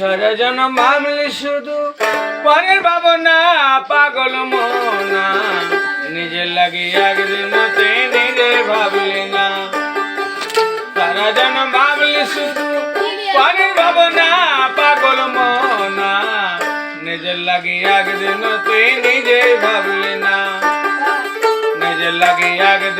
সারা জন ভাবলি শুধু। পরের ভাবনা পাগল মনা নিজের লাগি একদিন নিজে ভাবলি না। সারা জন ভাবলি শুধু। পরের ভাবনা পাগল মনা নিজের লাগি একদিন তুই নিজে ভাবলি না। নিজের লাগি একদিন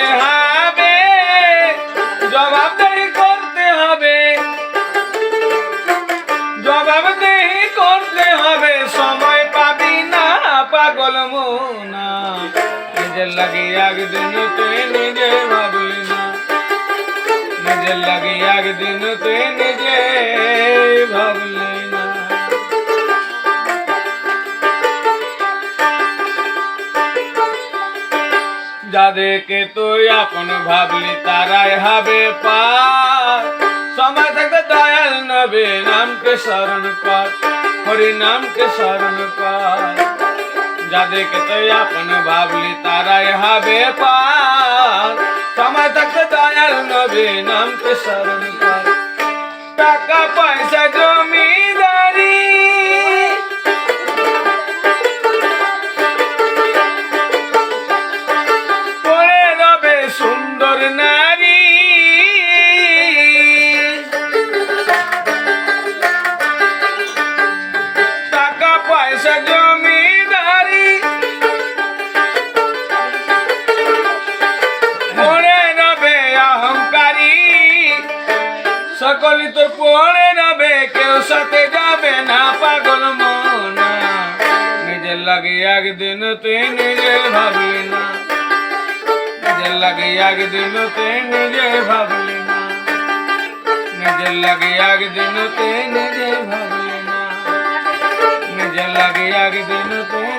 যাইতে হবে জবাবদেহি করতে হবে। জবাবদেহি করতে হবে, সময় পাবি না, পাগল মোনা। নিজের লাগি একদিন তুই নিজে ভাবলি না। নিজের লাগি একদিন তুই নিজে ভাবলি যাদেরকে তুই আপন ভাবলি তারাই হবে পার সময় থাকতে দয়াল নবী নামকে স্মরণ কর হরি নামকে স্মরণ কর যাদেরকে তুই আপন ভাবলি তারাই হবে পার সময় থাকতে দয়াল নবী নামকে স্মরণ কর টাকা পয়সা জমিদারি নারী। টাকা, পয়সা, জমিদারি। পড়ে রবে অহংকারী। সকলই তোর পড়ে রবে, কেউ সাথে যাবে না, পাগল মনা। নিজের লাগে একদিন তুই ভাবলি না। ভাবলি না। নিজের লাগে একদিন তুই নিজে ভাবলি না। নিজের লাগে একদিন তুই নিজে ভাবলি